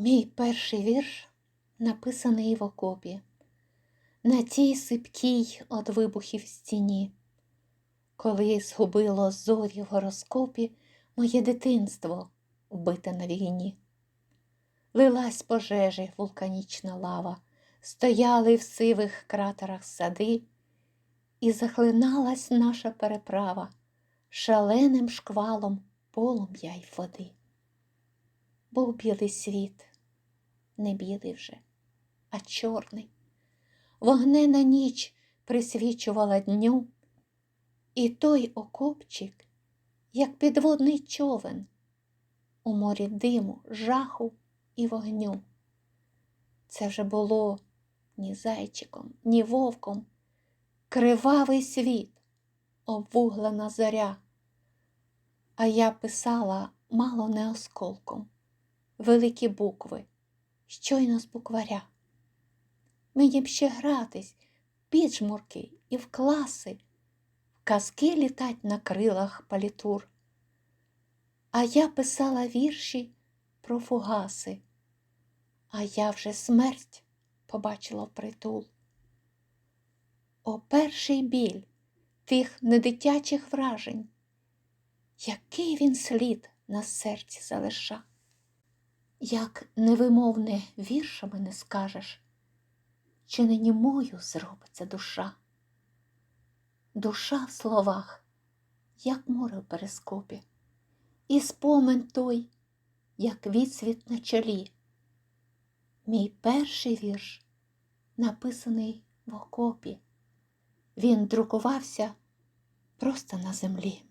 Мій перший вірш написаний в окопі, на тій сипкій од вибухів стіні, коли згубило зорі в гороскопі моє дитинство, вбите на війні. Лилась пожежі вулканічна лава, стояли в сивих кратерах сади, і захлиналась наша переправа шаленим шквалом полум'я й води. Був білий світ, не білий вже, а чорний. Вогнена ніч присвічувала дню, і той окопчик, як підводний човен, у морі диму, жаху і вогню. Це вже було ні зайчиком, ні вовком, кривавий світ, обвуглена зоря. А я писала мало не осколком, великі букви, щойно з букваря. Мені б ще гратись, в піджмурки і в класи, в казки літать на крилах палітур. А я писала вірші про фугаси, а я вже смерть побачила впритул. О, перший біль тих недитячих вражень, який він слід на серці залиша, як невимовне віршами не скажеш, чи не німою зробиться душа. Душа в словах, як море в перископі, і спомин той, як відсвіт на чолі. Мій перший вірш написаний в окопі. Він друкувався просто на землі.